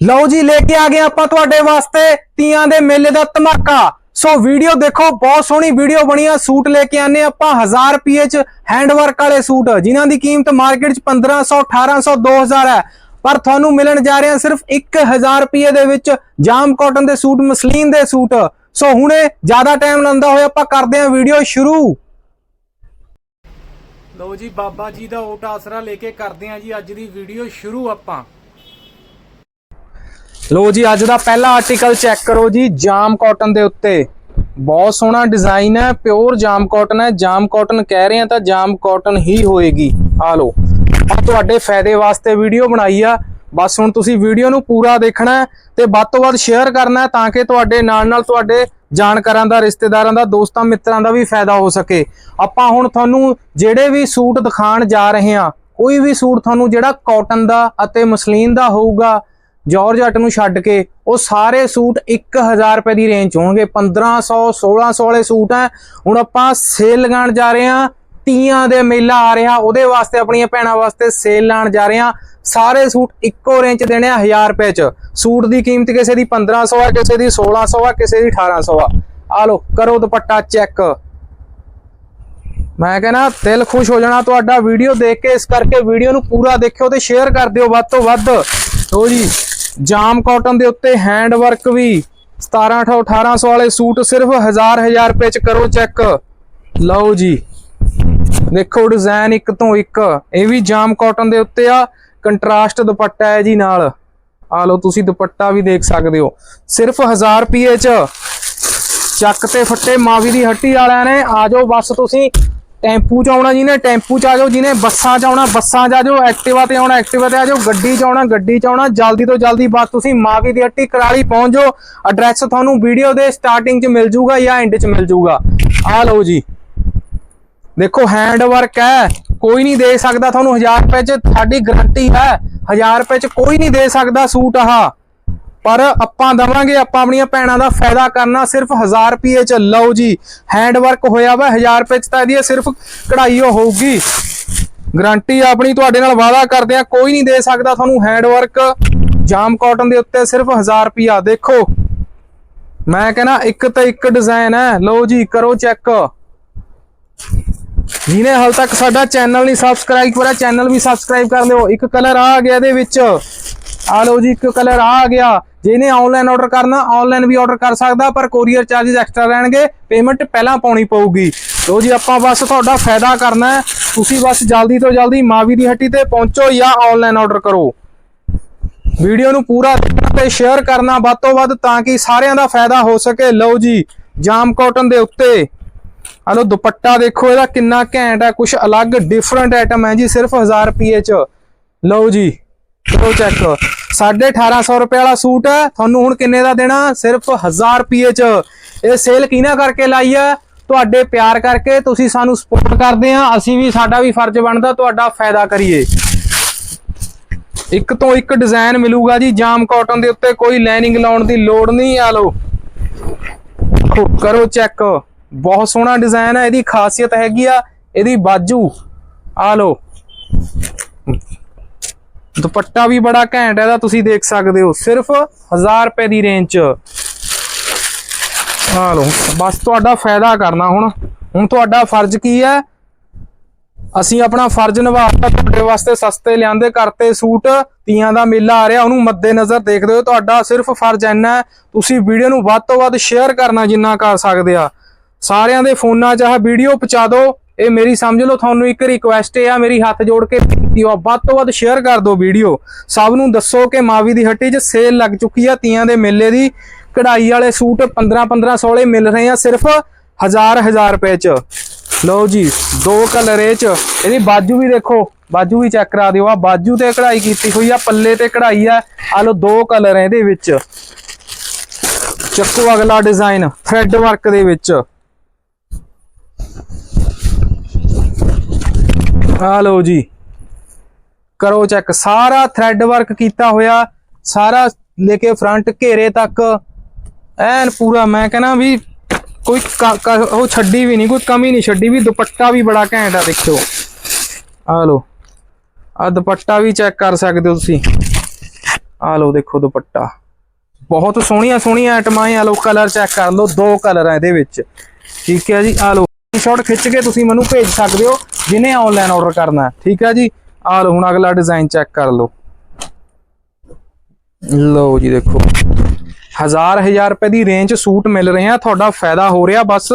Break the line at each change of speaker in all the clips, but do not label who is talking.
ਲਓ ਜੀ, ਲੈ ਕੇ ਆ ਗਏ ਆਪਾਂ ਤੁਹਾਡੇ ਵਾਸਤੇ ਤੀਆਂ ਦੇ ਮੇਲੇ ਦਾ ਧਮਾਕਾ। ਸੋ ਵੀਡੀਓ ਦੇਖੋ, ਬਹੁਤ ਸੋਹਣੀ ਵੀਡੀਓ ਬਣੀ ਆ, ਸੂਟ ਲੈ ਕੇ ਆਨੇ ਆਪਾਂ 1000 ਰੁਪਏ ਚ ਹੈਂਡਵਰਕ ਵਾਲੇ ਸੂਟ, ਜਿਨ੍ਹਾਂ ਦੀ ਕੀਮਤ ਮਾਰਕੀਟ ਚ 1500 1800 2000 ਹੈ। ਪਰ ਤੁਹਾਨੂੰ ਮਿਲਣ ਜਾ ਰਹੇ ਆ ਸਿਰਫ 1000 ਰੁਪਏ ਦੇ ਵਿੱਚ ਜਾਮ ਕਾਟਨ ਦੇ ਸੂਟ, ਮਸਲੀਨ ਦੇ ਸੂਟ। ਸੋ ਹੁਣੇ ਜ਼ਿਆਦਾ ਟਾਈਮ ਲੰਦਾ ਹੋਇਆ ਆਪਾਂ ਕਰਦੇ ਆ ਵੀਡੀਓ ਸ਼ੁਰੂ। ਲਓ ਜੀ, ਬਾਬਾ ਜੀ ਦਾ ਓਟ ਆਸਰਾ ਲੈ ਕੇ ਕਰਦੇ ਆ ਜੀ ਅੱਜ ਦੀ ਵੀਡੀਓ ਸ਼ੁਰੂ ਆਪਾਂ। ਲੋ ਜੀ, ਅੱਜ ਦਾ ਪਹਿਲਾ ਆਰਟੀਕਲ ਚੈੱਕ ਕਰੋ ਜੀ, ਜਾਮ ਕਾਟਨ ਦੇ ਉੱਤੇ। ਬਹੁਤ ਸੋਹਣਾ ਡਿਜ਼ਾਈਨ ਹੈ ਪਿਓਰ ਜਾਮ ਕਾਟਨ ਹੈ। ਜਾਮ ਕਾਟਨ ਕਹਿ ਰਹੇ ਆ ਤਾਂ ਜਾਮ ਕਾਟਨ ਹੀ ਹੋਏਗੀ। ਆ ਲੋ ਤੁਹਾਡੇ ਫਾਇਦੇ ਵਾਸਤੇ ਵੀਡੀਓ ਬਣਾਈ ਆ। ਬਸ ਹੁਣ ਤੁਸੀਂ ਵੀਡੀਓ ਨੂੰ ਪੂਰਾ ਦੇਖਣਾ ਹੈ ਤੇ ਵੱਧ ਤੋਂ ਵੱਧ ਸ਼ੇਅਰ ਕਰਨਾ ਤਾਂ ਕਿ ਤੁਹਾਡੇ ਨਾਲ ਨਾਲ ਤੁਹਾਡੇ ਜਾਣਕਾਰਾਂ ਦਾ, ਰਿਸ਼ਤੇਦਾਰਾਂ ਦਾ, ਦੋਸਤਾਂ, ਮਿੱਤਰਾਂ ਦਾ ਵੀ ਫਾਇਦਾ ਹੋ ਸਕੇ। ਆਪਾਂ ਹੁਣ ਤੁਹਾਨੂੰ ਜਿਹੜੇ ਵੀ ਸੂਟ ਦਿਖਾਣ ਜਾ ਰਹੇ ਹਾਂ, ਕੋਈ ਵੀ ਸੂਟ ਤੁਹਾਨੂੰ ਜਿਹੜਾ ਕਾਟਨ ਦਾ ਅਤੇ ਮਸਲੀਨ ਦਾ ਹੋਊਗਾ ਜਾਰਜਟ ਨੂੰ ਛੱਡ ਕੇ ਉਹ ਸਾਰੇ ਸੂਟ 1000 ਰੁਪਏ ਦੀ ਰੇਂਜ 'ਚ ਹੋਣਗੇ। 1500 1600 ਵਾਲੇ ਸੂਟ ਹੈ ਹੁਣ ਆਪਾਂ ਸੇਲ ਲਗਾਉਣ ਜਾ ਰਹੇ ਹਾਂ। ਤੀਆਂ ਦੇ ਮੇਲਾ ਆ ਰਿਹਾ। ਉਹਦੇ ਵਾਸਤੇ ਆਪਣੀਆਂ ਭੈਣਾਂ ਵਾਸਤੇ ਸੇਲ ਲਾਣ ਜਾ ਰਹੇ ਹਾਂ। ਸਾਰੇ ਸੂਟ ਇੱਕੋ ਰੇਂਜ 'ਚ ਦੇਣੇ ਆ 1000 ਰੁਪਏ 'ਚ। ਸੂਟ ਦੀ ਕੀਮਤ ਕਿਸੇ ਦੀ 1500 ਆ, ਕਿਸੇ ਦੀ 1600 ਆ, ਕਿਸੇ ਦੀ 1800 ਆ। ਆ ਲੋ ਕਰੋ ਦੁਪੱਟਾ ਚੈੱਕ ਮੈਂ ਕਹਿੰਦਾ, ਦਿਲ ਖੁਸ਼ ਹੋ ਜਾਣਾ ਤੁਹਾਡਾ। ਵੀਡੀਓ ਦੇਖ ਕੇ ਇਸ ਕਰਕੇ ਵੀਡੀਓ ਨੂੰ ਪੂਰਾ ਦੇਖਿਓ ਤੇ ਸ਼ੇਅਰ ਕਰ ਦਿਓ ਵੱਧ ਤੋਂ ਵੱਧ। ਲੋ ਜੀ। ਜਾਮ ਕਾਟਨ ਦੇ ਉੱਤੇ ਹੈਂਡ ਵਰਕ ਵੀ 17 1800 ਵਾਲੇ ਸੂਟ ਸਿਰਫ 1000 1000 ਰੁਪਏ ਚ ਕਰੋ ਚੈੱਕ। ਲਓ ਜੀ। ਦੇਖੋ ਡਿਜ਼ਾਈਨ ਇੱਕ ਤੋਂ ਇੱਕ। ਇਹ ਵੀ ਜਾਮ ਕਾਟਨ ਦੇ ਉੱਤੇ ਆ। ਕੰਟਰਾਸਟ ਦੁਪੱਟਾ ਹੈ ਜੀ ਨਾਲ। ਆ ਲਓ, ਤੁਸੀਂ ਦੁਪੱਟਾ ਵੀ ਦੇਖ ਸਕਦੇ ਹੋ। ਸਿਰਫ 1000 ਰੁਪਏ ਚ ਚੱਕ ਤੇ ਫੱਟੇ ਮਾਵੀ ਦੀ ਹੱਟੀ ਵਾਲਿਆਂ ਨੇ। ਆ ਜਾਓ, ਬਸ ਤੁਸੀਂ ਟੈਂਪੂ ਚ ਆਉਣਾ ਜਿਹਨੇ, ਟੈਂਪੂ ਚ ਆ ਜਾਓ ਜਿਹਨੇ, ਬੱਸਾਂ ਚ ਆਉਣਾ, ਬੱਸਾਂ ਚ ਆ ਜਾਓ, ਐਕਟਿਵਾ ਤੇ ਆਉਣਾ, ਐਕਟਿਵਾ ਤੇ ਆ ਜਾਓ, ਗੱਡੀ ਚ ਆਉਣਾ, ਗੱਡੀ ਚ ਆਉਣਾ, ਜਲਦੀ ਤੋਂ ਜਲਦੀ ਬਸ ਤੁਸੀਂ ਮਾਵੀ ਦੀ ਹੱਟੀ ਕਰਾਲੀ ਪਹੁੰਚ ਜਾਓ ਐਡਰੈਸ ਤੁਹਾਨੂੰ ਵੀਡੀਓ ਦੇ ਸਟਾਰਟਿੰਗ ਚ ਮਿਲ ਜਾਊਗਾ ਜਾਂ ਐਂਡ ਚ ਮਿਲ ਜਾਊਗਾ। ਆ ਲਓ ਜੀ। ਦੇਖੋ ਹੈਂਡ ਵਰਕ ਹੈ, ਕੋਈ ਨਹੀਂ ਦੇ ਸਕਦਾ ਤੁਹਾਨੂੰ 1000 ਰੁਪਏ ਚ ਸਾਡੀ ਗਾਰੰਟੀ ਹੈ 1000 ਰੁਪਏ ਚ ਕੋਈ ਨਹੀਂ ਦੇ ਸਕਦਾ ਸੂਟ ਆਹ। ਪਰ ਆਪਾਂ ਦਵਾਂਗੇ, ਆਪਾਂ ਆਪਣੀਆਂ ਭੈਣਾਂ ਦਾ ਫਾਇਦਾ ਕਰਨਾ ਸਿਰਫ 1000 ਰੁਪਏ ਚ। ਲਓ ਜੀ ਹੈਂਡ ਵਰਕ ਹੋਇਆ ਵਾ 1000 ਰੁਪਏ ਚ ਤਾਂ ਇਹਦੀ ਸਿਰਫ ਕਢਾਈ ਓ ਹੋਊਗੀ। ਗਾਰੰਟੀ ਆਪਣੀ, ਤੁਹਾਡੇ ਨਾਲ ਵਾਅਦਾ ਕਰਦੇ ਆ ਕੋਈ ਨਹੀਂ ਦੇ ਸਕਦਾ ਤੁਹਾਨੂੰ ਹੈਂਡ ਵਰਕ ਜਾਮ ਕਾਟਨ ਦੇ ਉੱਤੇ ਸਿਰਫ 1000 ਰੁਪਿਆ ਦੇਖੋ। ਮੈਂ ਕਹਿੰਦਾ ਇੱਕ ਤਾਂ ਇੱਕ ਡਿਜ਼ਾਈਨ ਹੈ। ਲਓ ਜੀ, ਕਰੋ ਚੈੱਕ ਜਿਹਨੇ ਹਾਲ ਤੱਕ ਸਾਡਾ ਚੈਨਲ ਨਹੀਂ ਸਬਸਕ੍ਰਾਈਬ ਕਰਿਆ ਚੈਨਲ ਵੀ ਸਬਸਕ੍ਰਾਈਬ ਕਰ ਲਿਓ। ਇੱਕ ਕਲਰ ਆ ਗਿਆ ਇਹਦੇ ਵਿੱਚ। ਆ ਲਓ ਜੀ, ਇੱਕ ਕਲਰ ਆ ਗਿਆ। ਜਿਹਨੇ ਆਨਲਾਈਨ ਆਰਡਰ ਕਰਨਾ ਆਨਲਾਈਨ ਵੀ ਆਰਡਰ ਕਰ ਸਕਦਾ, ਪਰ ਕੋਰੀਅਰ ਚਾਰजेस ਐਕਸਟਰਾ ਰਹਿਣਗੇ ਪੇਮੈਂਟ ਪਹਿਲਾਂ ਪਾਉਣੀ ਪਊਗੀ। ਲਓ ਜੀ, ਆਪਾਂ ਬਸ ਤੁਹਾਡਾ ਫਾਇਦਾ ਕਰਨਾ ਤੁਸੀਂ ਬਸ ਜਲਦੀ ਤੋਂ ਜਲਦੀ ਮਾਵੀ ਦੀ ਹੱਟੀ ਤੇ ਪਹੁੰਚੋ ਜਾਂ ਆਨਲਾਈਨ ਆਰਡਰ ਕਰੋ। ਵੀਡੀਓ ਨੂੰ ਪੂਰਾ ਦੇਖਣਾ ਤੇ ਸ਼ੇਅਰ ਕਰਨਾ ਵੱਧ ਤੋਂ ਵੱਧ ਤਾਂ ਕਿ ਸਾਰਿਆਂ ਦਾ ਫਾਇਦਾ ਹੋ ਸਕੇ। ਲਓ ਜੀ, ਜਾਮ ਕਾਟਨ ਦੇ ਉੱਤੇ। ਆ ਦੁਪੱਟਾ ਦੇਖੋ, ਇਹਦਾ ਕਿੰਨਾ ਘੈਂਟ ਹੈ ਕੁਝ ਅਲੱਗ ਡਿਫਰੈਂਟ ਆਈਟਮ ਹੈ ਜੀ, ਸਿਰਫ 1000 ਰੁਪਏ ਚ। ਲਓ ਜੀ ਕਰੋ ਚੈੱਕ 1850 ਰੁਪਏ ਵਾਲਾ ਸੂਟ ਤੁਹਾਨੂੰ ਹੁਣ ਕਿੰਨੇ ਦਾ ਦੇਣਾ? ਸਿਰਫ 1000 ਰੁਪਏ ਚ। ਇਹ ਸੇਲ ਕਿਹਨਾਂ ਕਰਕੇ ਲਾਈ ਹੈ? ਤੁਹਾਡੇ ਪਿਆਰ ਕਰਕੇ ਤੁਸੀਂ ਸਾਨੂੰ ਸਪੋਰਟ ਕਰਦੇ ਆ ਅਸੀਂ ਵੀ ਸਾਡਾ ਵੀ ਫਰਜ਼ ਬਣਦਾ, ਤੁਹਾਡਾ ਫਾਇਦਾ ਕਰੀਏ। ਇੱਕ ਤੋਂ ਇੱਕ ਡਿਜ਼ਾਈਨ ਮਿਲੂਗਾ ਜੀ। ਜਾਮ ਕਾਟਨ ਦੇ ਉੱਤੇ ਕੋਈ ਲਾਈਨਿੰਗ ਲਾਉਣ ਦੀ ਲੋੜ ਨਹੀਂ। ਆ ਲੋ ਕਰੋ ਚੈੱਕ ਬਹੁਤ ਸੋਹਣਾ ਡਿਜ਼ਾਈਨ ਹੈ। ਇਹਦੀ ਖਾਸੀਅਤ ਹੈਗੀ ਆ। ਇਹਦੀ ਬਾਜੂ। ਆ ਲੋ ਦੁਪੱਟਾ ਵੀ ਬੜਾ ਘੈਂਟ ਹੈ, ਇਹਦਾ ਤੁਸੀਂ ਦੇਖ ਸਕਦੇ ਹੋ, ਸਿਰਫ 1000 ਰੁਪਏ ਦੀ ਰੇਂਜ ਚ ਆ ਲਓ, ਬਸ ਤੁਹਾਡਾ ਫਾਇਦਾ ਕਰਨਾ ਹੁਣ। ਹੁਣ ਤੁਹਾਡਾ ਫਰਜ਼ ਕੀ ਹੈ? ਅਸੀਂ ਆਪਣਾ ਫਰਜ਼ ਨਿਭਾਤਾ, ਤੁਹਾਡੇ ਵਾਸਤੇ ਸਸਤੇ ਲਿਆਂਦੇ, ਕਰਤੇ ਸੂਟ, ਤੀਆਂ ਦਾ ਮੇਲਾ ਆ ਰਿਹਾ, ਉਹਨੂੰ ਮੱਦੇ ਨਜ਼ਰ ਦੇਖਦੇ ਹੋ ਤੁਹਾਡਾ ਸਿਰਫ ਫਰਜ਼ ਇੰਨਾ ਤੁਸੀਂ ਵੀਡੀਓ ਨੂੰ ਵੱਧ ਤੋਂ ਵੱਧ ਸ਼ੇਅਰ ਕਰਨਾ ਜਿੰਨਾ ਕਰ ਸਕਦੇ ਆ। ਸਾਰਿਆਂ ਦੇ ਫੋਨਾਂ 'ਚ ਆਹ ਵੀਡੀਓ ਪਹੁੰਚਾ ਦਿਓ ਇਹ ਮੇਰੀ ਸਮਝ ਲਓ, ਤੁਹਾਨੂੰ ਇੱਕ ਰਿਕੁਐਸਟ ਹੈ ਮੇਰੀ ਹੱਥ ਜੋੜ ਕੇ ਬੇਨਤੀ ਆ, ਵੱਧ ਤੋਂ ਵੱਧ ਸ਼ੇਅਰ ਕਰ ਦਿਓ ਵੀਡੀਓ ਸਭ ਨੂੰ ਦੱਸੋ ਕਿ ਮਾਵੀ ਦੀ ਹੱਟੀ 'ਚ ਸੇਲ ਲੱਗ ਚੁੱਕੀ ਆ, ਤੀਆਂ ਦੇ ਮੇਲੇ ਦੀ। ਕਢਾਈ ਵਾਲੇ ਸੂਟ 15 15 16 ਮਿਲ ਰਹੇ ਆ, ਸਿਰਫ 1000 1000 ਰੁਪਏ 'ਚ। ਲਓ ਜੀ, ਦੋ ਕਲਰ ਇਹ 'ਚ। ਇਹਦੀ ਬਾਜੂ ਵੀ ਦੇਖੋ, ਬਾਜੂ ਵੀ ਚੈੱਕ ਕਰਾ ਦਿਓ ਆ। ਬਾਜੂ ਤੇ ਕਢਾਈ ਕੀਤੀ ਹੋਈ ਆ, ਪੱਲੇ ਤੇ ਕਢਾਈ ਆ। ਆ ਲਓ ਦੋ ਕਲਰ ਇਹਦੇ ਵਿੱਚ। ਚੱਕੋ ਅਗਲਾ ਡਿਜ਼ਾਈਨ ਥ੍ਰੈਡ ਵਰਕ ਦੇ ਵਿੱਚ। ਆ ਲਓ ਜੀ। ਕਰੋ ਚੈੱਕ ਸਾਰਾ ਥ੍ਰੈਡ ਵਰਕ ਕੀਤਾ ਹੋਇਆ, ਸਾਰਾ ਲੈ ਕੇ ਫਰੰਟ ਘੇਰੇ ਤੱਕ। ਐਨ ਪੂਰਾ, ਮੈਂ ਕਹਿੰਦਾ ਵੀ ਕੋਈ ਕ- ਕ- ਉਹ ਛੱਡੀ ਵੀ ਨਹੀਂ, ਕੋਈ ਕਮੀ ਨਹੀਂ ਛੱਡੀ ਵੀ, ਦੁਪੱਟਾ ਵੀ ਬੜਾ ਘੈਂਟ ਆ, ਦੇਖਿਓ। ਆ ਲਓ। ਆ ਦੁਪੱਟਾ ਵੀ ਚੈੱਕ ਕਰ ਸਕਦੇ ਹੋ ਤੁਸੀਂ। ਆ ਲਓ, ਦੇਖੋ ਦੁਪੱਟਾ। ਬਹੁਤ ਸੋਹਣੀਆਂ ਸੋਹਣੀਆਂ ਆਈਟਮਾਂ ਆ ਲਓ ਕਲਰ ਚੈੱਕ ਕਰ ਲਓ, ਦੋ ਕਲਰ ਆ ਇਹਦੇ ਵਿੱਚ। ਠੀਕ ਹੈ ਜੀ, ਆ ਲਓ। ਸ਼ਾਟ ਖਿੱਚ ਕੇ ਤੁਸੀਂ ਮੈਨੂੰ ਭੇਜ ਸਕਦੇ ਹੋ ਜਿਹਨੇ ਆਨਲਾਈਨ ਆਰਡਰ ਕਰਨਾ ਠੀਕ ਹੈ ਜੀ? ਆ ਲਓ, ਹੁਣ ਅਗਲਾ ਡਿਜ਼ਾਈਨ ਚੈੱਕ ਕਰ ਲਓ। ਲਓ ਜੀ ਦੇਖੋ। ਹਜ਼ਾਰ ਹਜ਼ਾਰ ਰੁਪਏ ਦੀ ਰੇਂਜ ਸੂਟ ਮਿਲ ਰਹੇ ਆ, ਤੁਹਾਡਾ ਫਾਇਦਾ ਹੋ ਰਿਹਾ, ਬਸ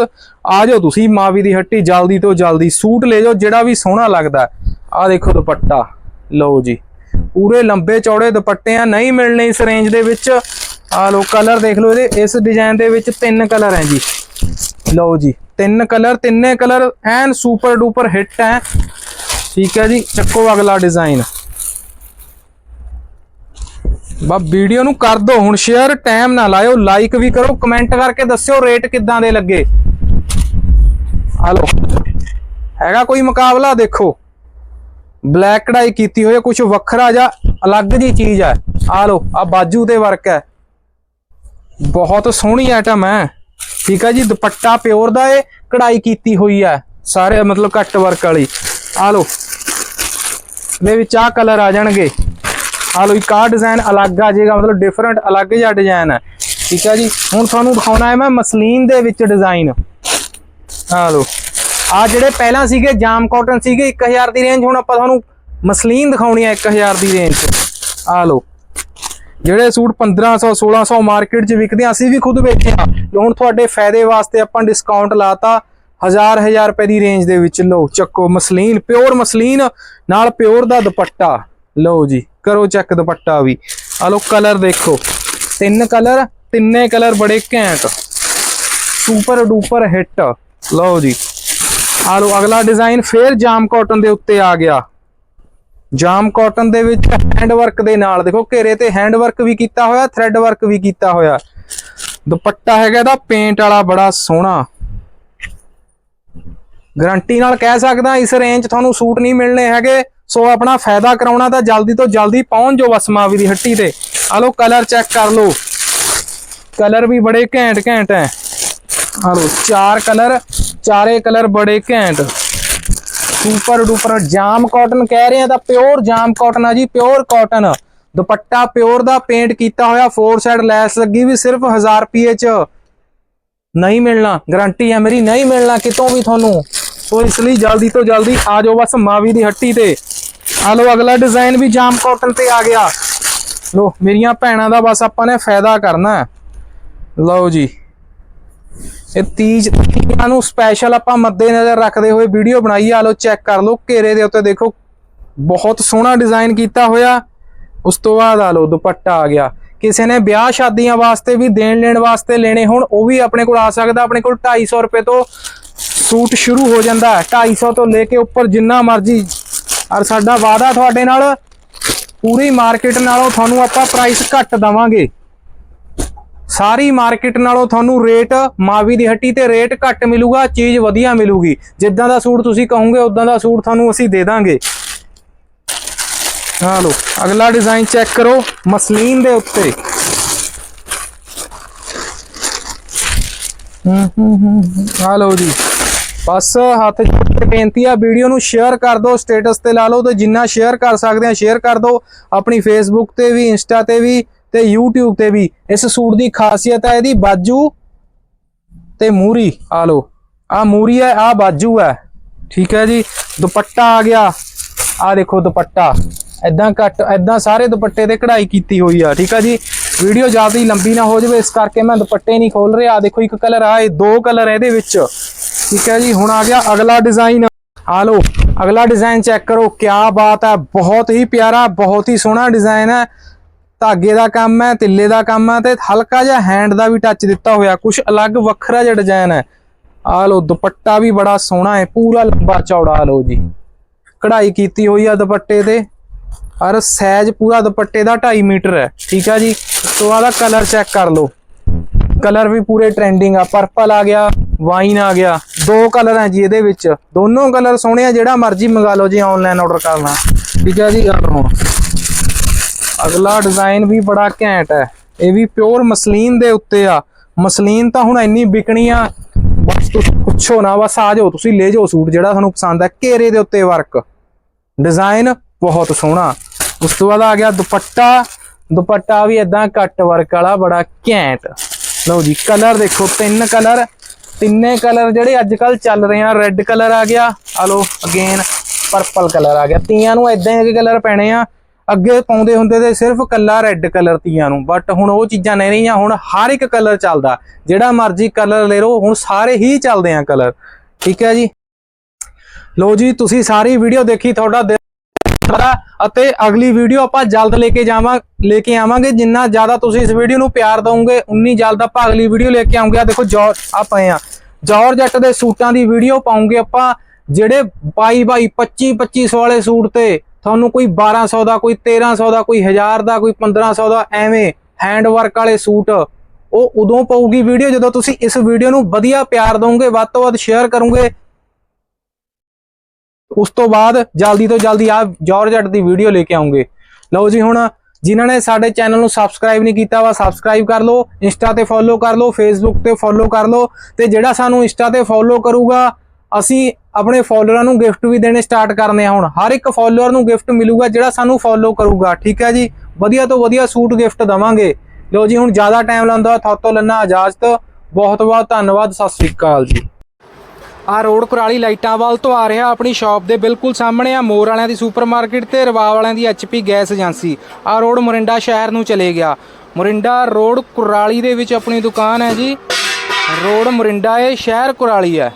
ਆ ਜਾਓ ਤੁਸੀਂ, ਮਾਵੀ ਦੀ ਹੱਟੀ ਜਲਦੀ ਤੋਂ ਜਲਦੀ ਸੂਟ ਲੈ ਜਾਓ, ਜਿਹੜਾ ਵੀ ਸੋਹਣਾ ਲੱਗਦਾ ਆ ਦੇਖੋ ਦੁਪੱਟਾ। ਲਓ ਜੀ। ਪੂਰੇ ਲੰਬੇ ਚੌੜੇ ਦੁਪੱਟੇ ਆ, ਨਹੀਂ ਮਿਲਣੇ ਇਸ ਰੇਂਜ ਦੇ ਵਿੱਚ। ਆ ਲਓ ਕਲਰ ਦੇਖ ਲਓ ਇਹਦੇ। ਇਸ ਡਿਜ਼ਾਈਨ ਦੇ ਵਿੱਚ ਤਿੰਨ ਕਲਰ ਹੈ ਜੀ। ਲਓ ਜੀ। ਤਿੰਨ ਕਲਰ, ਤਿੰਨੇ ਕਲਰ ਐਨ ਸੁਪਰ ਡੂਪਰ ਹਿੱਟ ਹੈ। ਠੀਕ ਹੈ ਜੀ, ਚੱਕੋ ਅਗਲਾ ਡਿਜ਼ਾਈਨ ਬਾ ਵੀਡੀਓ ਨੂੰ ਕਰ ਦਿਓ ਹੁਣ ਸ਼ੇਅਰ ਟਾਈਮ ਨਾ ਲਾਇਓ ਲਾਈਕ ਵੀ ਕਰੋ ਕਮੈਂਟ ਕਰਕੇ ਦੱਸਿਓ ਰੇਟ ਕਿੱਦਾਂ ਦੇ ਲੱਗੇ। ਹਲੋ, ਹੈਗਾ ਕੋਈ ਮੁਕਾਬਲਾ? ਦੇਖੋ। ਬਲੈਕ ਕਢਾਈ ਕੀਤੀ ਹੋਈ ਹੈ ਕੁਝ ਵੱਖਰਾ ਜਾਂ ਅਲੱਗ ਜੀ ਚੀਜ਼ ਹੈ। ਆ ਲੋ ਆ ਬਾਜੂ ਦੇ ਵਰਕ ਹੈ। ਬਹੁਤ ਸੋਹਣੀ ਆਈਟਮ ਹੈ। ਠੀਕ ਆ ਜੀ, ਦੁਪੱਟਾ ਪਿਓਰ ਦਾ ਏ, ਕਢਾਈ ਕੀਤੀ ਹੋਈ ਹੈ ਸਾਰੇ ਮਤਲਬ ਕੱਟ ਵਰਕ ਵਾਲੀ। ਆ ਲੋ ਦੇ ਵਿੱਚ ਆ ਕਲਰ ਆ ਜਾਣਗੇ। ਆ ਲੋ ਇੱਕ ਆ ਡਿਜ਼ਾਈਨ ਅਲੱਗ ਆ ਜਾਏਗਾ ਮਤਲਬ ਡਿਫਰੈਂਟ ਅਲੱਗ ਜਿਹਾ ਡਿਜ਼ਾਈਨ ਹੈ ਠੀਕ ਹੈ ਜੀ, ਹੁਣ ਤੁਹਾਨੂੰ ਦਿਖਾਉਣਾ ਹੈ ਮੈਂ ਮਸਲੀਨ ਦੇ ਵਿੱਚ ਡਿਜ਼ਾਈਨ ਆ ਲੋ ਆ ਜਿਹੜੇ ਪਹਿਲਾਂ ਸੀਗੇ, ਜਾਮ ਕਾਟਨ ਸੀਗੇ 1000 ਦੀ ਰੇਂਜ ਹੁਣ ਆਪਾਂ ਤੁਹਾਨੂੰ ਮਸਲੀਨ ਦਿਖਾਉਣੀ ਹੈ 1000 ਦੀ ਰੇਂਜ ਆ ਲੋ ਜਿਹੜੇ ਸੂਟ 1500 1600 ਮਾਰਕੀਟ 'ਚ ਵਿਕਦੇ ਆ, ਅਸੀਂ ਵੀ ਖੁਦ ਵੇਚੇ ਆ। ਹੁਣ ਤੁਹਾਡੇ ਫਾਇਦੇ ਵਾਸਤੇ ਆਪਾਂ ਡਿਸਕਾਊਂਟ ਲਾਤਾ ਹਜ਼ਾਰ ਹਜ਼ਾਰ ਰੁਪਏ ਦੀ ਰੇਂਜ ਦੇ ਵਿੱਚ। ਲਓ, ਚੱਕੋ ਮਸਲੀਨ ਪਿਓਰ ਮਸਲੀਨ, ਨਾਲ ਪਿਓਰ ਦਾ ਦੁਪੱਟਾ। ਲਓ ਜੀ, ਕਰੋ ਚੈੱਕ ਦੁਪੱਟਾ ਵੀ। ਆ ਲਓ ਕਲਰ ਦੇਖੋ। ਤਿੰਨ ਕਲਰ ਤਿੰਨੇ ਕਲਰ ਬੜੇ ਘੈਂਟ। ਸੁਪਰ ਡੂਪਰ ਹਿੱਟ ਲਓ ਜੀ। ਆ ਲਓ, ਅਗਲਾ ਡਿਜ਼ਾਈਨ ਫੇਰ ਜਾਮ ਕਾਟਨ ਦੇ ਉੱਤੇ ਆ ਗਿਆ। ਜਾਮ ਕਾਟਨ ਦੇ ਵਿੱਚ ਹੈਂਡ ਵਰਕ ਦੇ ਨਾਲ। ਦੇਖੋ ਘੇਰੇ ਤੇ ਹੈਂਡ ਵਰਕ ਵੀ ਕੀਤਾ ਹੋਇਆ ਥ੍ਰੈਡ ਵਰਕ ਵੀ ਕੀਤਾ ਹੋਇਆ। ਦੁਪੱਟਾ ਹੈਗਾ ਇਹਦਾ ਪੇਂਟ ਵਾਲਾ ਬੜਾ ਸੋਹਣਾ। ਗਰੰਟੀ ਨਾਲ ਕਹਿ ਸਕਦਾ, ਇਸ ਰੇਂਜ ਤੁਹਾਨੂੰ ਸੂਟ ਨਹੀਂ ਮਿਲਣੇ ਹੈਗੇ, ਸੋ ਆਪਣਾ ਫਾਇਦਾ ਕਰਾਉਣਾ ਤਾਂ ਜਲਦੀ ਤੋਂ ਜਲਦੀ ਪਹੁੰਚ ਜਾਓ ਬਸ ਮਾਵੀ ਦੀ ਹੱਟੀ ਤੇ। ਆ ਲਓ ਕਲਰ ਚੈੱਕ ਕਰ ਲੋ ਕਲਰ ਵੀ ਬੜੇ ਘੈਂਟ ਘੈਂਟ ਹੈ ਆ ਲਓ, ਚਾਰ ਕਲਰ ਚਾਰੇ ਕਲਰ ਬੜੇ ਘੈਂਟ। ਸੁਪਰ ਡੂਪਰ ਜਾਮ ਕਾਟਨ ਕਹਿ ਰਹੇ ਆ, ਤਾਂ ਪਿਓਰ ਜਾਮ ਕਾਟਨ ਆ ਜੀ ਪਿਓਰ ਕਾਟਨ ਦੁਪੱਟਾ ਪਿਓਰ ਦਾ ਪੇਂਟ ਕੀਤਾ ਹੋਇਆ ਫੋਰ ਸਾਈਡ ਲੈਸ ਲੱਗੀ ਵੀ ਸਿਰਫ 1000 ਰੁਪਏ ਚ। ਨਹੀਂ ਮਿਲਣਾ ਗਾਰੰਟੀ ਹੈ ਮੇਰੀ, ਨਹੀਂ ਮਿਲਣਾ ਕਿਤੋਂ ਵੀ ਤੁਹਾਨੂੰ। ਸੋ ਇਸ ਲਈ ਜਲਦੀ ਤੋਂ ਜਲਦੀ ਆ ਜਾਓ ਬਸ ਮਾਵੀ ਦੀ ਹੱਟੀ ਤੇ। ਆ ਲਓ, ਅਗਲਾ ਡਿਜ਼ਾਈਨ ਵੀ ਜਾਮ ਕਾਟਨ ਤੇ ਆ ਗਿਆ। ਲੋ ਮੇਰੀਆਂ ਭੈਣਾਂ ਦਾ ਬਸ ਆਪਾਂ ਨੇ ਫਾਇਦਾ ਕਰਨਾ। ਲਓ ਜੀ। ਇਹ ਤੀਜ ਤੀਆਂ ਨੂੰ ਸਪੈਸ਼ਲ ਆਪਾਂ ਮੱਦੇ ਨਜ਼ਰ ਰੱਖਦੇ ਹੋਏ ਵੀਡੀਓ ਬਣਾਈ ਆ। ਲਓ ਚੈੱਕ ਕਰ ਲਓ, ਘੇਰੇ ਦੇ ਉੱਤੇ ਦੇਖੋ, ਬਹੁਤ ਸੋਹਣਾ ਡਿਜ਼ਾਈਨ ਕੀਤਾ ਹੋਇਆ। ਉਸ ਤੋਂ ਬਾਅਦ ਆ ਲਓ, ਦੁਪੱਟਾ ਆ ਗਿਆ। ਕਿਸੇ ਨੇ ਵਿਆਹ ਸ਼ਾਦੀਆਂ ਵਾਸਤੇ ਵੀ ਦੇਣ ਲੈਣ ਵਾਸਤੇ ਲੈਣੇ ਹੋਣ, ਉਹ ਵੀ ਆਪਣੇ ਕੋਲ ਆ ਸਕਦਾ। ਆਪਣੇ ਕੋਲ 250 ਰੁਪਏ ਤੋਂ ਸੂਟ ਸ਼ੁਰੂ ਹੋ ਜਾਂਦਾ ਹੈ। 250 ਤੋਂ ਲੈ ਕੇ ਉੱਪਰ ਜਿੰਨਾ ਮਰਜ਼ੀ। ਔਰ ਸਾਡਾ ਵਾਅਦਾ ਤੁਹਾਡੇ ਨਾਲ, ਪੂਰੀ ਮਾਰਕੀਟ ਨਾਲੋਂ ਤੁਹਾਨੂੰ ਆਪਾਂ ਪ੍ਰਾਈਸ ਘੱਟ ਦਵਾਂਗੇ। ਸਾਰੀ ਮਾਰਕੀਟ ਨਾਲੋਂ ਤੁਹਾਨੂੰ ਰੇਟ ਮਾਵੀ ਦੀ ਹੱਟੀ ਤੇ ਰੇਟ ਘੱਟ ਮਿਲੂਗਾ, ਚੀਜ਼ ਵਧੀਆ ਮਿਲੂਗੀ। ਜਿੱਦਾਂ ਦਾ ਸੂਟ ਤੁਸੀਂ ਕਹੋਗੇ, ਉਦਾਂ ਦਾ ਸੂਟ ਤੁਹਾਨੂੰ ਅਸੀਂ ਦੇ ਦਾਂਗੇ। ਹਾਂ ਲਓ, ਅਗਲਾ ਡਿਜ਼ਾਈਨ ਚੈੱਕ ਕਰੋ, ਮਸਲੀਨ ਦੇ ਉੱਤੇ। ਹੂੰ ਆ ਲਓ ਜੀ। ਬਸ ਹੱਥ ਜੋੜ ਕੇ ਬੇਨਤੀ ਆ, ਵੀਡੀਓ ਨੂੰ ਸ਼ੇਅਰ ਕਰ ਦਿਓ ਸਟੇਟਸ ਤੇ ਲਾ ਲਓ ਤੇ ਜਿੰਨਾ ਸ਼ੇਅਰ ਕਰ ਸਕਦੇ ਆ ਸ਼ੇਅਰ ਕਰ ਦਿਓ। ਆਪਣੀ ਫੇਸਬੁੱਕ ਤੇ ਵੀ ਇੰਸਟਾ ਤੇ ਵੀ ਤੇ YouTube ਤੇ ਵੀ। ਇਸ ਸੂਟ ਦੀ ਖਾਸੀਅਤ ਹੈ ਇਹਦੀ ਬਾਜੂ ਤੇ ਮੂਰੀ। ਆ ਲਓ। ਆ ਮੂਰੀ ਹੈ, ਆ ਬਾਜੂ ਹੈ। ਠੀਕ ਹੈ ਜੀ। ਦੁਪੱਟਾ ਆ ਗਿਆ। ਆ ਦੇਖੋ ਦੁਪੱਟਾ। ਐਦਾਂ ਕੱਟ ਐਦਾਂ ਸਾਰੇ ਦੁਪੱਟੇ ਤੇ ਕਢਾਈ ਕੀਤੀ ਹੋਈ ਆ। ਠੀਕ ਆ ਜੀ। ਵੀਡੀਓ ਜ਼ਿਆਦਾ ਹੀ ਲੰਬੀ ਨਾ ਹੋ ਜਾਵੇ, ਇਸ ਕਰਕੇ ਮੈਂ ਦੁਪੱਟੇ ਨਹੀਂ ਖੋਲ ਰਿਹਾ। ਆ ਦੇਖੋ ਇੱਕ ਕਲਰ, ਆ ਇਹ ਦੋ ਕਲਰ ਇਹਦੇ ਵਿੱਚ। ਠੀਕ ਹੈ ਜੀ। ਹੁਣ ਆ ਗਿਆ ਅਗਲਾ ਡਿਜ਼ਾਈਨ। ਆ ਲਓ। ਅਗਲਾ ਡਿਜ਼ਾਈਨ ਚੈੱਕ ਕਰੋ। ਕੀ ਬਾਤ ਹੈ। ਬਹੁਤ ਹੀ ਪਿਆਰਾ, ਬਹੁਤ ਹੀ ਸੋਹਣਾ ਡਿਜ਼ਾਈਨ ਹੈ। ਧਾਗੇ ਦਾ ਕੰਮ ਹੈ, ਤਿੱਲੇ ਦਾ ਕੰਮ ਹੈ ਤੇ ਹਲਕਾ ਜਿਹਾ ਹੈਂਡ ਦਾ ਵੀ ਟੱਚ ਦਿੱਤਾ ਹੋਇਆ ਕੁਝ ਅਲੱਗ ਵੱਖਰਾ ਜਿਹਾ ਡਿਜ਼ਾਈਨ ਹੈ। ਆ ਲਓ, ਦੁਪੱਟਾ ਵੀ ਬੜਾ ਸੋਹਣਾ ਹੈ, ਪੂਰਾ ਲੰਬਾ ਚੌੜਾ ਆ ਲਓ ਜੀ। ਕਢਾਈ ਕੀਤੀ ਹੋਈ ਆ ਦੁਪੱਟੇ ਤੇ। ਔਰ ਸਾਈਜ਼ ਪੂਰਾ ਦੁਪੱਟੇ ਦਾ 2.5 ਮੀਟਰ ਹੈ, ਠੀਕ ਆ ਜੀ? ਤੋਂ ਆਦਾ ਕਲਰ ਚੈੱਕ ਕਰ ਲਓ। ਕਲਰ ਵੀ ਪੂਰੇ ਟ੍ਰੈਂਡਿੰਗ ਆ ਪਰਪਲ ਆ ਗਿਆ ਵਾਈਨ ਆ ਗਿਆ। ਦੋ ਕਲਰ ਹੈ ਜੀ ਇਹਦੇ ਵਿੱਚ। ਦੋਨੋਂ ਕਲਰ ਸੋਹਣੇ ਆ, ਜਿਹੜਾ ਮਰਜ਼ੀ ਮੰਗਾ ਲਓ ਜੀ ਆਨਲਾਈਨ ਆਰਡਰ ਕਰਨਾ। ਠੀਕ ਹੈ ਜੀ ਆ ਲਓ ਅਗਲਾ ਡਿਜ਼ਾਈਨ ਵੀ ਬੜਾ ਘੈਂਟ ਹੈ। ਇਹ ਵੀ ਪਿਓਰ ਮਸਲੀਨ ਦੇ ਉੱਤੇ ਆ। ਮਸਲੀਨ ਤਾਂ ਹੁਣ ਇੰਨੀ ਵਿਕਣੀ ਆ ਬਸ ਤੁਸੀਂ ਪੁੱਛੋ ਨਾ, ਬਸ ਆ ਜਾਓ, ਤੁਸੀਂ ਲੈ ਜਾਓ ਸੂਟ ਜਿਹੜਾ ਤੁਹਾਨੂੰ ਪਸੰਦ ਆ ਘੇਰੇ ਦੇ ਉੱਤੇ ਵਰਕ ਡਿਜ਼ਾਈਨ ਬਹੁਤ ਸੋਹਣਾ। ਉਸ ਤੋਂ ਬਾਅਦ ਆ ਗਿਆ ਦੁਪੱਟਾ। ਦੁਪੱਟਾ ਵੀ ਇਦਾਂ ਕੱਟ ਵਰਕ ਵਾਲਾ, ਬੜਾ ਘੈਂਟ। ਲਓ ਜੀ ਕਲਰ ਦੇਖੋ, ਤਿੰਨ ਕਲਰ ਤਿੰਨੇ ਕਲਰ ਜਿਹੜੇ ਅੱਜ ਕੱਲ ਚੱਲ ਰਹੇ ਆ ਰੈੱਡ ਕਲਰ ਆ ਗਿਆ। ਆ ਲਓ ਅਗੇਨ ਪਰਪਲ ਕਲਰ ਆ ਗਿਆ। ਤੀਆਂ ਨੂੰ ਇਦਾਂ ਦੇ ਕਲਰ ਪੈਣੇ ਆ। ਅੱਗੇ ਪਾਉਂਦੇ ਹੁੰਦੇ ਤੇ ਸਿਰਫ ਕੱਲਾ ਰੈੱਡ ਕਲਰ ਤੀਆਂ ਨੂੰ ਬਟ ਹੁਣ ਉਹ ਚੀਜ਼ਾਂ ਨਹੀਂ ਰਹੀਆਂ, ਹੁਣ ਹਰ ਇੱਕ ਕਲਰ ਚੱਲਦਾ। ਜਿਹੜਾ ਮਰਜ਼ੀ ਕਲਰ ਲੈ ਲਓ, ਹੁਣ ਸਾਰੇ ਹੀ ਚੱਲਦੇ ਆ ਕਲਰ ਠੀਕ ਹੈ ਜੀ? ਲੋ ਜੀ, ਤੁਸੀਂ ਸਾਰੀ ਵੀਡੀਓ ਦੇਖੀ, ਤੁਹਾਡਾ ਦਿਲ ਅਤੇ ਅਗਲੀ ਵੀਡੀਓ ਆਪਾਂ ਜਲਦ ਲੈ ਕੇ ਜਾਵਾਂ, ਲੈ ਕੇ ਆਵਾਂਗੇ। ਜਿੰਨਾ ਜ਼ਿਆਦਾ ਤੁਸੀਂ ਇਸ ਵੀਡੀਓ ਨੂੰ ਪਿਆਰ ਦਿਓਗੇ ਉਨੀ ਜਲਦ ਆਪਾਂ ਅਗਲੀ ਵੀਡੀਓ ਲੈ ਕੇ ਆਉਂਗੇ। ਆ ਦੇਖੋ ਜੌਰ ਆ ਪਏ ਆ। ਜੌਰ ਜੱਟ ਦੇ ਸੂਟਾਂ ਦੀ ਵੀਡੀਓ ਪਾਉਂਗੇ ਆਪਾਂ, ਜਿਹੜੇ 22 22 25 2500 ਵਾਲੇ ਸੂਟ ਤੇ। ਤੁਹਾਨੂੰ ਕੋਈ 1200 ਦਾ, ਕੋਈ 1300 ਦਾ, ਕੋਈ 1000 ਦਾ, ਕੋਈ 1500 ਦਾ ਐਵੇਂ ਹੈਂਡ ਵਰਕ ਵਾਲੇ ਸੂਟ, ਉਹ ਉਦੋਂ ਪਊਗੀ ਵੀਡੀਓ ਜਦੋਂ ਤੁਸੀਂ ਇਸ ਵੀਡੀਓ ਨੂੰ ਵਧੀਆ ਪਿਆਰ ਦਿਓਗੇ ਵੱਧ ਤੋਂ ਵੱਧ ਸ਼ੇਅਰ ਕਰੋਗੇ। ਉਸ ਤੋਂ ਬਾਅਦ ਜਲਦੀ ਤੋਂ ਜਲਦੀ ਆ ਜਾਰਜਟ ਦੀ ਵੀਡੀਓ ਲੈ ਕੇ ਆਉਂਗੇ। ਲਓ ਜੀ ਹੁਣ ਜਿਨ੍ਹਾਂ ਨੇ ਸਾਡੇ ਚੈਨਲ ਨੂੰ ਸਬਸਕ੍ਰਾਈਬ ਨਹੀਂ ਕੀਤਾ ਵਾ ਸਬਸਕ੍ਰਾਈਬ ਕਰ ਲਓ ਇੰਸਟਾ ਤੇ ਫੋਲੋ ਕਰ ਲਓ ਫੇਸਬੁੱਕ ਤੇ ਫੋਲੋ ਕਰ ਲਓ, ਤੇ ਜਿਹੜਾ ਸਾਨੂੰ ਇੰਸਟਾ ਤੇ ਫੋਲੋ ਕਰੂਗਾ ਅਸੀਂ ਆਪਣੇ ਫੋਲੋਅਰਾਂ ਨੂੰ ਗਿਫਟ ਵੀ ਦੇਣੇ ਸਟਾਰਟ ਕਰਨੇ ਆ ਹੁਣ। ਹਰ ਇੱਕ ਫੋਲੋਅਰ ਨੂੰ ਗਿਫਟ ਮਿਲੂਗਾ ਜਿਹੜਾ ਸਾਨੂੰ ਫੋਲੋ ਕਰੂਗਾ, ਠੀਕ ਹੈ ਜੀ? ਵਧੀਆ ਤੋਂ ਵਧੀਆ ਸੂਟ ਗਿਫਟ ਦਵਾਂਗੇ। ਲਓ ਜੀ, ਹੁਣ ਜ਼ਿਆਦਾ ਟਾਈਮ ਲਾਉਂਦਾ ਥੋਤੋਂ ਲੈਣਾ ਇਜਾਜ਼ਤ। ਬਹੁਤ ਬਹੁਤ ਧੰਨਵਾਦ, ਸਤਿ ਸ੍ਰੀ ਅਕਾਲ ਜੀ। ਆ ਰੋਡ ਕੁਰਾਲੀ ਲਾਈਟਾਂ ਵੱਲ ਤੋਂ ਆ ਰਿਹਾ ਆਪਣੀ ਸ਼ਾਪ ਦੇ ਬਿਲਕੁਲ ਸਾਹਮਣੇ। ਆ ਮੋਰ ਵਾਲਿਆਂ ਦੀ ਸੁਪਰਮਾਰਕਟ ਤੇ ਰਵਾ ਵਾਲਿਆਂ ਦੀ ਐਚਪੀ ਗੈਸ ਏਜੰਸੀ। ਆ ਰੋਡ ਮੋਰਿੰਡਾ ਸ਼ਹਿਰ ਨੂੰ ਚਲੇ ਗਿਆ। ਮੋਰਿੰਡਾ ਰੋਡ ਕੁਰਾਲੀ ਦੇ ਵਿੱਚ ਆਪਣੀ ਦੁਕਾਨ ਹੈ ਜੀ। ਰੋਡ ਮੋਰਿੰਡਾ ਇਹ ਸ਼ਹਿਰ ਕੁਰਾਲੀ ਹੈ।